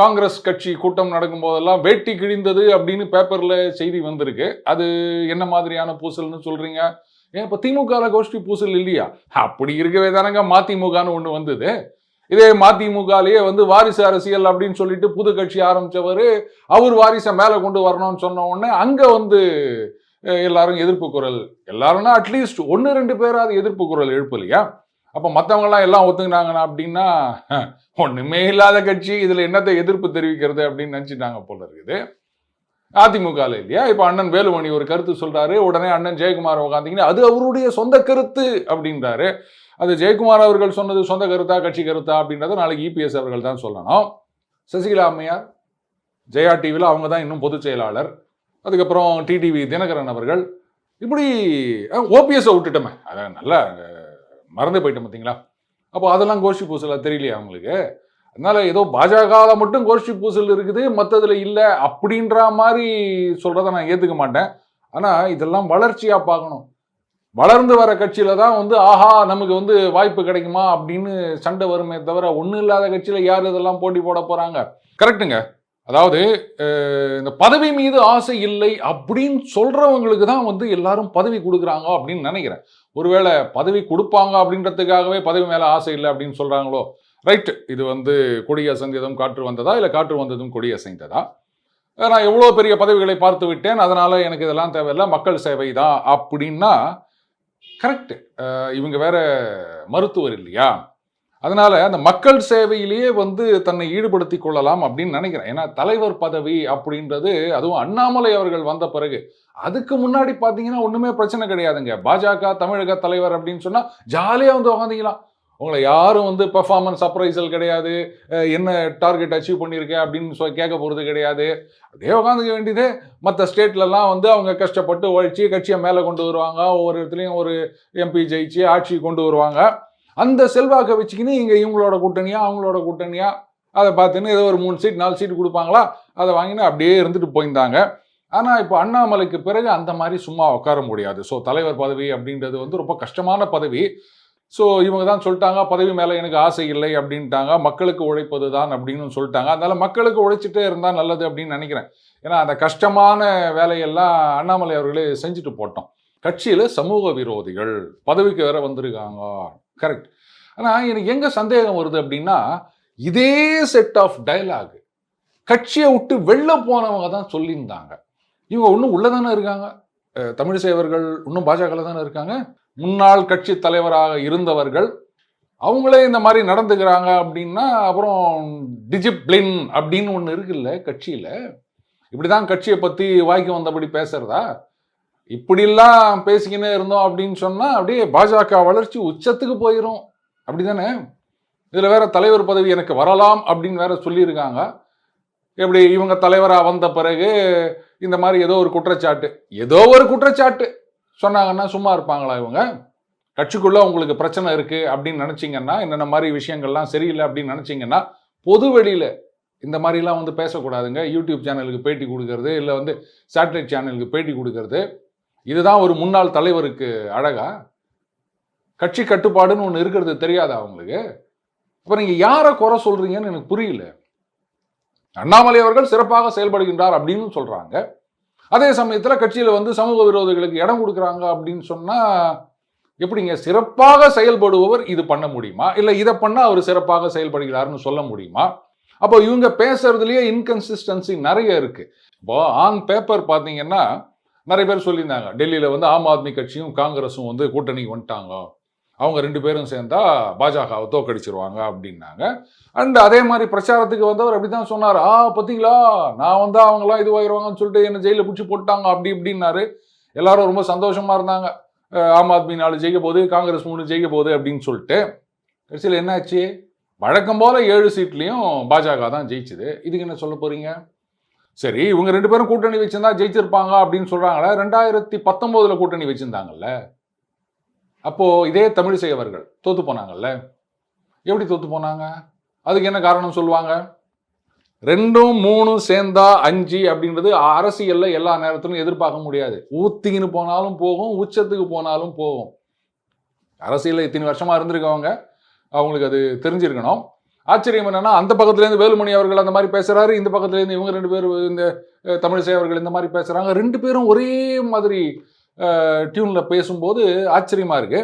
காங்கிரஸ் கட்சி கூட்டம் நடக்கும் போதெல்லாம் வேட்டி கிழிந்தது அப்படின்னு பேப்பர்ல செய்தி வந்திருக்கு. அது என்ன மாதிரியான பூசல்னு சொல்றீங்க? ஏன் இப்போ திமுக கோஷ்டி பூசல் இல்லையா? அப்படி இருக்கவே தானங்க மதிமுகன்னு ஒன்று வந்தது. இதே மதிமுகலேயே வந்து வாரிசு அரசியல் அப்படின்னு சொல்லிட்டு புது கட்சி ஆரம்பிச்சவர் அவர் வாரிசை மேலே கொண்டு வரணும்னு சொன்ன உடனே அங்கே வந்து எல்லாரும் எதிர்ப்பு குரல். எல்லாரும்னா அட்லீஸ்ட் ஒன்று ரெண்டு பேராது எதிர்ப்பு குரல் எழுப்பலையா? அப்போ மற்றவங்களாம் எல்லாம் ஒத்துக்கினாங்கன்னா அப்படின்னா ஒன்றுமே இல்லாத கட்சி இதில் என்னத்தை எதிர்ப்பு தெரிவிக்கிறது அப்படின்னு நினச்சிட்டாங்க போல இருக்குது. அதிமுகவில் இல்லையா? இப்போ அண்ணன் வேலுமணி ஒரு கருத்து சொல்கிறாரு உடனே அண்ணன் ஜெயக்குமார் உட்காந்திங்கன்னா அது அவருடைய சொந்த கருத்து அப்படின்றாரு. அது ஜெயக்குமார் அவர்கள் சொன்னது சொந்த கருத்தா கட்சி கருத்தா அப்படின்றத நாளைக்கு இபிஎஸ் அவர்கள் தான் சொல்லணும். சசிகலா அம்மையார் ஜெயா டிவியில் அவங்க தான் இன்னும் பொதுச் செயலாளர். அதுக்கப்புறம் டிடிவி தினகரன் அவர்கள். இப்படி ஓபிஎஸ்ஸை விட்டுட்டோமே. அதான் நல்லா மறந்து போயிட்டோம் பார்த்தீங்களா? அப்போ அதெல்லாம் கோஷ்டி பூசலாக தெரியலையா அவங்களுக்கு. அதனால ஏதோ பாஜகவில் மட்டும் கோஷ்டி பூசல் இருக்குது மற்றதில் இல்லை அப்படின்ற மாதிரி சொல்கிறத நான் ஏற்றுக்க மாட்டேன். ஆனால் இதெல்லாம் வளர்ச்சியாக பார்க்கணும். வளர்ந்து வர கட்சியில் தான் வந்து ஆஹா நமக்கு வந்து வாய்ப்பு கிடைக்குமா அப்படின்னு சண்டை வருமே தவிர ஒன்றும் இல்லாத கட்சியில் யார் இதெல்லாம் போட்டி போட போகிறாங்க கரெக்டுங்க அதாவது இந்த பதவி மீது ஆசை இல்லை அப்படின்னு சொல்றவங்களுக்கு தான் வந்து எல்லாரும் பதவி கொடுக்குறாங்க அப்படின்னு நினைக்கிறேன். ஒருவேளை பதவி கொடுப்பாங்க அப்படின்றதுக்காகவே பதவி மேலே ஆசை இல்லை அப்படின்னு சொல்றாங்களோ? ரைட்டு இது வந்து கொடி அசைந்ததும் காற்று வந்ததா? இல்லை காற்று வந்ததும் கொடி அசைந்ததா? நான் எவ்வளோ பெரிய பதவிகளை பார்த்து விட்டேன். அதனால எனக்கு இதெல்லாம் தேவையில்லை. மக்கள் சேவை தான் அப்படின்னா கரெக்ட் இவங்க வேற மருத்துவர் இல்லையா? அதனால அந்த மக்கள் சேவையிலேயே வந்து தன்னை ஈடுபடுத்தி கொள்ளலாம் அப்படின்னு நினைக்கிறேன். ஏன்னா தலைவர் பதவி அப்படின்றது அதுவும் அண்ணாமலை அவர்கள் வந்த பிறகு. அதுக்கு முன்னாடி பார்த்தீங்கன்னா ஒன்றுமே பிரச்சனை கிடையாதுங்க. பாஜக தமிழக தலைவர் அப்படின்னு சொன்னால் ஜாலியாக வந்து உக்காந்தீங்களாம். உங்களை யாரும் வந்து பெர்ஃபார்மன்ஸ் சர்ப்ரைஸல் கிடையாது. என்ன டார்கெட் அச்சீவ் பண்ணியிருக்க அப்படின்னு சொல்லி கேட்க போகிறது கிடையாது. அப்படியே உட்காந்துக்க வேண்டியது. மற்ற ஸ்டேட்லலாம் வந்து அவங்க கஷ்டப்பட்டு உழைச்சி கட்சியை மேலே கொண்டு வருவாங்க. ஒவ்வொரு இடத்துலையும் ஒரு எம்பி ஜெயிச்சு ஆட்சி கொண்டு வருவாங்க. அந்த செல்வாக்கை வச்சுக்கின்னு இங்கே இவங்களோட கூட்டணியா அவங்களோட கூட்டணியா அதை பார்த்துன்னு ஏதோ ஒரு மூணு சீட் நாலு சீட் கொடுப்பாங்களா அதை வாங்கின்னு அப்படியே இருந்துட்டு போயிருந்தாங்க. ஆனால் இப்போ அண்ணாமலைக்கு பிறகு அந்த மாதிரி சும்மா உட்கார முடியாது. ஸோ தலைவர் பதவி அப்படின்றது வந்து ரொம்ப கஷ்டமான பதவி. ஸோ இவங்க தான் சொல்லிட்டாங்க பதவி மேலே எனக்கு ஆசை இல்லை அப்படின்ட்டாங்க. மக்களுக்கு உழைப்பது தான் அப்படின்னு சொல்லிட்டாங்க. அதனால் மக்களுக்கு உழைச்சிட்டே இருந்தால் நல்லது அப்படின்னு நினைக்கிறேன். ஏன்னா அந்த கஷ்டமான வேலையெல்லாம் அண்ணாமலை அவர்களே செஞ்சுட்டு போட்டோம். கட்சியில் சமூக விரோதிகள் பதவிக்கு வேற வந்திருக்காங்க. கரெக்ட் ஆனால் எனக்கு எங்கே சந்தேகம் வருது அப்படின்னா இதே செட் ஆஃப் டயலாக் கட்சியை விட்டு வெளில போனவங்க தான் சொல்லியிருந்தாங்க. இவங்க இன்னும் உள்ளே தானே இருக்காங்க? தமிழ் தமிழிசை இன்னும் பாஜகவில் தானே இருக்காங்க? முன்னாள் கட்சி தலைவராக இருந்தவர்கள் அவங்களே இந்த மாதிரி நடந்துக்கிறாங்க அப்படின்னா அப்புறம் டிஜிப்ளின் அப்படின்னு ஒன்று இருக்குல்ல கட்சியில்? இப்படிதான் கட்சியை பற்றி வாய்க்கு வந்தபடி பேசுகிறதா இப்படிலாம் பேசிக்கினே இருந்தோம் அப்படின்னு சொன்னால் அப்படியே பாஜக வளர்ச்சி உச்சத்துக்கு போயிடும் அப்படிதானே? இதில் வேற தலைவர் பதவி எனக்கு வரலாம் அப்படின்னு வேற சொல்லியிருக்காங்க. எப்படி இவங்க தலைவராக வந்த பிறகு இந்த மாதிரி ஏதோ ஒரு குற்றச்சாட்டு ஏதோ ஒரு குற்றச்சாட்டு சொன்னாங்கன்னா சும்மா இருப்பாங்களா இவங்க? கட்சிக்குள்ள உங்களுக்கு பிரச்சனை இருக்கு அப்படின்னு நினச்சிங்கன்னா என்னென்ன மாதிரி விஷயங்கள்லாம் சரியில்லை அப்படின்னு நினச்சிங்கன்னா பொது வெளியில இந்த மாதிரிலாம் வந்து பேசக்கூடாதுங்க. யூடியூப் சேனலுக்கு பேட்டி கொடுக்கறது இல்லை வந்து சேட்டலைட் சேனலுக்கு பேட்டி கொடுக்கறது. இதுதான் ஒரு முன்னாள் தலைவருக்கு அழகா? கட்சி கட்டுப்பாடுன்னு ஒன்று இருக்கிறது தெரியாதா அவங்களுக்கு இப்போ நீங்கள் யாரை குறை சொல்கிறீங்கன்னு எனக்கு புரியல. அண்ணாமலை அவர்கள் சிறப்பாக செயல்படுகின்றார் அப்படின்னு சொல்கிறாங்க அதே சமயத்தில் கட்சியில் வந்து சமூக விரோதிகளுக்கு இடம் கொடுக்குறாங்க அப்படின்னு சொன்னால் எப்படிங்க? சிறப்பாக செயல்படுபவர் இது பண்ண முடியுமா? இல்லை இதை பண்ணால் அவர் சிறப்பாக செயல்படுகிறார்னு சொல்ல முடியுமா? அப்போ இவங்க பேசுறதுலயே இன்கன்சிஸ்டன்சி நிறைய இருக்கு. இப்போ ஆன் பேப்பர் பார்த்தீங்கன்னா நிறைய பேர் சொல்லியிருந்தாங்க. டெல்லியில் வந்து ஆம் ஆத்மி கட்சியும் காங்கிரஸும் வந்து கூட்டணிக்கு வந்துட்டாங்க. அவங்க ரெண்டு பேரும் சேர்ந்தா பாஜகவை தோக்கடிச்சிருவாங்க அப்படின்னாங்க. அண்ட் அதே மாதிரி பிரச்சாரத்துக்கு வந்தவர் அப்படி தான் சொன்னார். ஆ பார்த்தீங்களா? நான் வந்து அவங்களாம் இதுவாயிருவாங்கன்னு சொல்லிட்டு என்னை ஜெயிலில் பிடிச்சி போட்டாங்க அப்படி இப்படின்னாரு. எல்லாரும் ரொம்ப சந்தோஷமாக இருந்தாங்க. ஆம் ஆத்மி நாலு ஜெயிக்க போகுது காங்கிரஸ் மூணு ஜெயிக்க போகுது அப்படின்னு சொல்லிட்டு. கடைசியில் என்னாச்சு? வழக்கம் போல் ஏழு சீட்லேயும் பாஜக தான் ஜெயிச்சுது. இதுக்கு என்ன சொல்ல போகிறீங்க சரி இவங்க ரெண்டு பேரும் கூட்டணி வச்சிருந்தா ஜெயிச்சிருப்பாங்க அப்படின்னு சொல்றாங்களே ரெண்டாயிரத்தி பத்தொன்பதுல கூட்டணி வச்சிருந்தாங்கல்ல. அப்போ இதே தமிழிசை அவர்கள் தோத்து போனாங்கல்ல. எப்படி தோத்து போனாங்க? அதுக்கு என்ன காரணம் சொல்லுவாங்க? ரெண்டும் மூணும் சேர்ந்தா அஞ்சு அப்படின்றது அரசியல்ல எல்லா நேரத்திலும் எதிர்பார்க்க முடியாது. ஊத்திக்கின்னு போனாலும் போகும் உச்சத்துக்கு போனாலும் போகும். அரசியலில் இத்தனை வருஷமா இருந்திருக்கவங்க அவங்களுக்கு அது தெரிஞ்சிருக்கணும். ஆச்சரியம் என்னன்னா அந்த பக்கத்துலேருந்து வேலுமணி அவர்கள் அந்த மாதிரி பேசுறாரு இந்த பக்கத்துலேருந்து இவங்க ரெண்டு பேர் இந்த தமிழிசை அவர்கள் இந்த மாதிரி பேசுறாங்க. ரெண்டு பேரும் ஒரே மாதிரி டியூனில் பேசும்போது ஆச்சரியமா இருக்கு.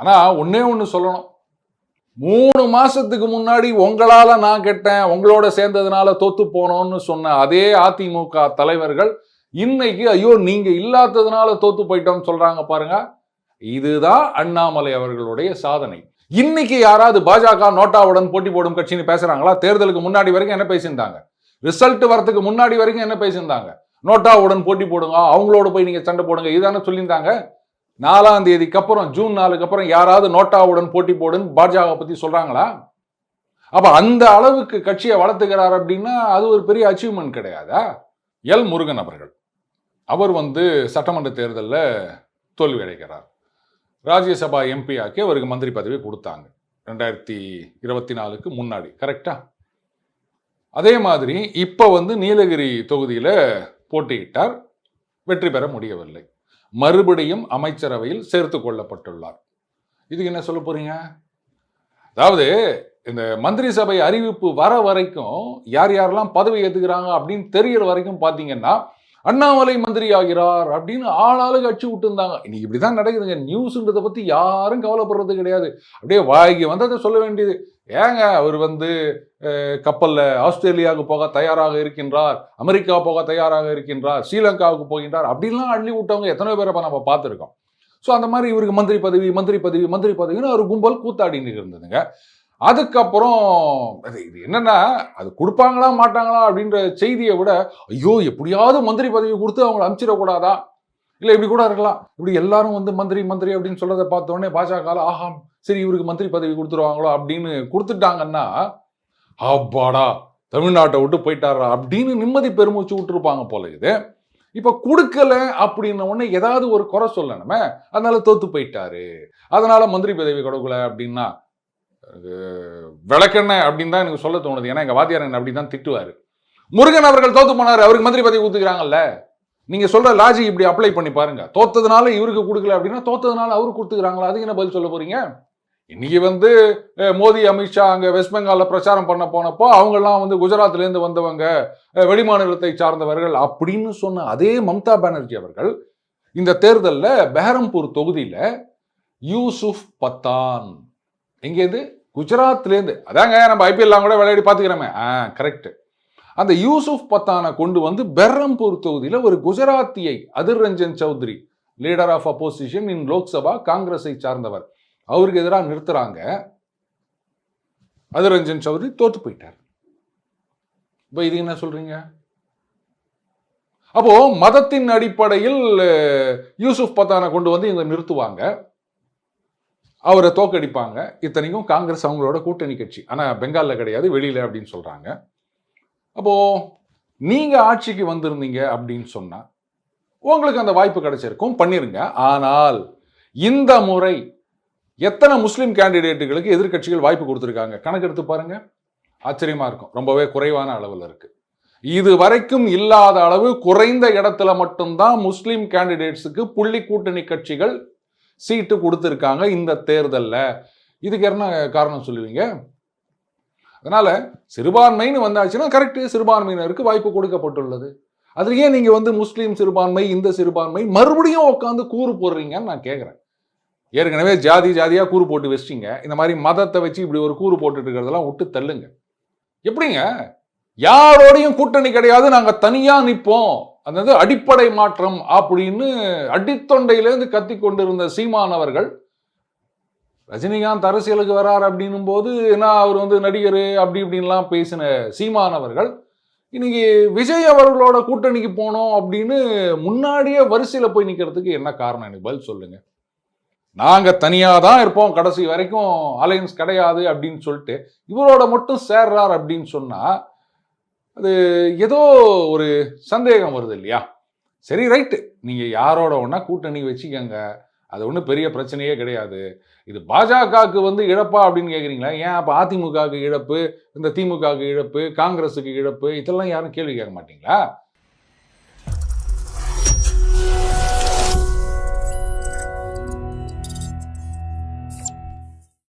ஆனால் ஒன்றே ஒன்று சொல்லணும். மூணு மாசத்துக்கு முன்னாடி உங்களால நான் கெட்டேன் உங்களோட சேர்ந்ததுனால தோத்து போனோம்னு சொன்ன அதே அதிமுக தலைவர்கள் இன்னைக்கு ஐயோ நீங்க இல்லாததுனால தோத்து போயிட்டோம்னு சொல்றாங்க பாருங்க. இதுதான் அண்ணாமலை அவர்களுடைய சாதனை. இன்னைக்கு யாராவது பாஜக நோட்டாவுடன் போட்டி போடும் கட்சின்னு பேசுறாங்களா? தேர்தலுக்கு முன்னாடி வரைக்கும் என்ன பேசியிருந்தாங்க? ரிசல்ட் வரதுக்கு முன்னாடி வரைக்கும் என்ன பேசியிருந்தாங்க? நோட்டாவுடன் போட்டி போடுங்க அவங்களோட போய் நீங்க சண்டை போடுங்க இதானே சொல்லியிருந்தாங்க. நாலாம் தேதிக்கு அப்புறம் ஜூன் நாலுக்கு அப்புறம் யாராவது நோட்டாவுடன் போட்டி போடுன்னு பாஜக பத்தி சொல்றாங்களா? அப்ப அந்த அளவுக்கு கட்சியை வளர்த்துக்கிறார் அப்படின்னா அது ஒரு பெரிய அச்சீவ்மெண்ட் கிடையாதா? எல் முருகன் அவர்கள். அவர் வந்து சட்டமன்ற தேர்தலில் தோல்வி அடைகிறார். ராஜ்யசபா எம்பி ஆக்கி அவருக்கு மந்திரி பதவி கொடுத்தாங்க. ரெண்டாயிரத்தி இருபத்தி நாலுக்கு முன்னாடி கரெக்டா அதே மாதிரி இப்போ வந்து நீலகிரி தொகுதியில் போட்டியிட்டார். வெற்றி பெற முடியவில்லை. மறுபடியும் அமைச்சரவையில் சேர்த்து கொள்ளப்பட்டுள்ளார். இதுக்கு என்ன சொல்ல போறீங்க? அதாவது இந்த மந்திரி சபை அறிவிப்பு வர வரைக்கும் யார் யாரெல்லாம் பதவி ஏற்றுக்கிறாங்க அப்படின்னு தெரிகிற வரைக்கும் பார்த்தீங்கன்னா அண்ணாமலை மந்திரி ஆகிறார் அப்படின்னு ஆளாளுக்கு அடிச்சு விட்டு இருந்தாங்க இன்னைக்கு இப்படிதான் நடக்குதுங்க. நியூஸ்ன்றதை பத்தி யாரும் கவலைப்படுறது கிடையாது. அப்படியே வாய்க்கு வந்ததை சொல்ல வேண்டியது. ஏங்க அவர் வந்து கப்பலில் ஆஸ்திரேலியாவுக்கு போக தயாராக இருக்கின்றார் அமெரிக்கா போக தயாராக இருக்கின்றார் ஸ்ரீலங்காவுக்கு போகின்றார் அப்படின்லாம் அள்ளி விட்டவங்க எத்தனை பேரை நம்ம பார்த்துருக்கோம். ஸோ அந்த மாதிரி இவருக்கு மந்திரி பதவி மந்திரி பதவி மந்திரி பதவின்னு ஒரு கும்பல் கூத்தாடின்னு இருந்ததுங்க அதுக்கப்புறம் அது இது என்னன்னா அது கொடுப்பாங்களா மாட்டாங்களா அப்படின்ற செய்தியை விட ஐயோ எப்படியாவது மந்திரி பதவி கொடுத்து அவங்களை அனுப்பிச்சிடக்கூடாதா? இல்லை இப்படி கூட இருக்கலாம். இப்படி எல்லாரும் வந்து மந்திரி மந்திரி அப்படின்னு சொல்றதை பார்த்தோன்னே உடனே பாஜக ஆஹா சரி இவருக்கு மந்திரி பதவி கொடுத்துருவாங்களோ அப்படின்னு கொடுத்துட்டாங்கன்னா அப்பாடா தமிழ்நாட்டை விட்டு போயிட்டாரா அப்படின்னு நிம்மதி பெருமூச்சு விட்டுருப்பாங்க போல இது. இப்போ கொடுக்கல அப்படின்ன உடனே ஏதாவது ஒரு குறை சொல்லணுமே அதனால தோத்து போயிட்டாரு. அதனால மந்திரி பதவி கொடுக்கல அப்படின்னா விளக்கெண்ணெய் அப்படின்னு தான் எனக்கு சொல்ல தோணுது. ஏன்னா எங்கள் வாத்தியார் என்ன அப்படி தான் திட்டுவார். முருகன் அவர்கள் தோத்து போனார் அவருக்கு மந்திரி பதவி கொடுத்துக்கிறாங்கல்ல நீங்க சொல்ற லாஜிக் இப்படி அப்ளை பண்ணி பாருங்க. தோத்ததுனால இவருக்கு கொடுக்கல அப்படின்னா தோத்ததுனால அவருக்கு கொடுத்துக்கிறாங்களா? அதுக்கு என்ன பதில் சொல்ல போறீங்க? இன்னைக்கு வந்து மோடி அமித்ஷா அங்கே வெஸ்ட் பெங்காலில் பிரச்சாரம் பண்ண போனப்போ அவங்கெல்லாம் வந்து குஜராத்லேருந்து வந்தவங்க வெளிமாநிலத்தை சார்ந்தவர்கள் அப்படின்னு சொன்ன அதே மம்தா பானர்ஜி அவர்கள் இந்த தேர்தலில் பெஹரம்பூர் தொகுதியில் யூசுப் பத்தான். எங்கேருந்து குஜராத்லேருந்து அதாங்க நம்ம ஐபிஎல்லாம் கூட விளையாடி பார்த்துக்கிறோமே. ஆ கரெக்ட் அந்த யூசுப் பத்தானை கொண்டு வந்து பெர்ரம்பூர் தொகுதியில் ஒரு குஜராத்தியை Adhir Ranjan Chowdhury leader of opposition in Lok Sabha காங்கிரஸை சார்ந்தவர். அவருக்கு எதிராக நிறுத்துறாங்க. அதிர் ரஞ்சன் சௌத்ரி தோத்து போயிட்டார். இப்போ இது என்ன சொல்றீங்க? அப்போ மதத்தின் அடிப்படையில் யூசுப் பத்தானை கொண்டு வந்து இவங்க நிறுத்துவாங்க. அவரை தோக்கடிப்பாங்க இத்தனைக்கும் காங்கிரஸ் அவங்களோட கூட்டணி கட்சி. ஆனால் பெங்காலில் கிடையாது வெளியில் அப்படின்னு சொல்கிறாங்க அப்போது நீங்கள் ஆட்சிக்கு வந்திருந்தீங்க அப்படின்னு சொன்னால் உங்களுக்கு அந்த வாய்ப்பு கிடைச்சிருக்கும். பண்ணிருங்க. ஆனால் இந்த முறை எத்தனை முஸ்லீம் கேண்டிடேட்டுகளுக்கு எதிர்க்கட்சிகள் வாய்ப்பு கொடுத்துருக்காங்க? கணக்கெடுத்து பாருங்க. ஆச்சரியமாக இருக்கும். ரொம்பவே குறைவான அளவில் இருக்குது இது வரைக்கும் இல்லாத அளவு குறைந்த இடத்துல மட்டும்தான் முஸ்லீம் கேண்டிடேட்ஸுக்கு புள்ளி கூட்டணி கட்சிகள் சீட்டு கொடுத்துருக்காங்க இந்த தேர்தலில். இதுக்கு என்ன காரணம் சொல்லுவீங்க? அதனால் சிறுபான்மைன்னு வந்தாச்சுன்னா கரெக்டு சிறுபான்மையினருக்கு வாய்ப்பு கொடுக்கப்பட்டுள்ளது. அதில் ஏன் நீங்கள் வந்து முஸ்லீம் சிறுபான்மை இந்த சிறுபான்மை மறுபடியும் உட்காந்து கூறு போடுறீங்கன்னு நான் கேட்குறேன் ஏற்கனவே ஜாதி ஜாதியாக கூறு போட்டு வச்சிட்டிங்க. இந்த மாதிரி மதத்தை வச்சு இப்படி ஒரு கூறு போட்டுட்டு இருக்கிறதெல்லாம் விட்டு தள்ளுங்க. எப்படிங்க? யாரோடையும் கூட்டணி கிடையாது. நாங்கள் தனியாக நிற்போம் அதாவது அடிப்படை மாற்றம் அப்படின்னு அடித்தொண்டையிலேருந்து கத்தி கொண்டிருந்த சீமான் அவர்கள் ரஜினிகாந்த் அரசியலுக்கு வரார் அப்படின்னும் போது என்ன அவர் வந்து நடிகர்? அப்படி இப்படின்லாம் பேசின சீமான் அவர்கள் இன்னைக்கு விஜய் அவர்களோட கூட்டணிக்கு போனோம் அப்படின்னு முன்னாடியே வரிசையில் போய் நிற்கிறதுக்கு என்ன காரணம்? எனக்கு பதில் சொல்லுங்க. நாங்கள் தனியாக தான் இருப்போம் கடைசி வரைக்கும் அலையன்ஸ் கிடையாது அப்படின்னு சொல்லிட்டு இவரோட மட்டும் சேர்றார் அப்படின்னு சொன்னால் அது ஏதோ ஒரு சந்தேகம் வருது இல்லையா? சரி ரைட்டு நீங்கள் யாரோட ஒன்றா கூட்டணி வச்சுக்கோங்க. அது ஒன்றும் பெரிய பிரச்சனையே கிடையாது. இது பாஜகவுக்கு வந்து இழப்பா அப்படின்னு கேட்குறீங்களா ஏன் அப்போ அதிமுகவுக்கு இழப்பு இந்த திமுகவுக்கு இழப்பு காங்கிரஸுக்கு இழப்பு இதெல்லாம் யாரும் கேள்வி கேட்க மாட்டீங்களா?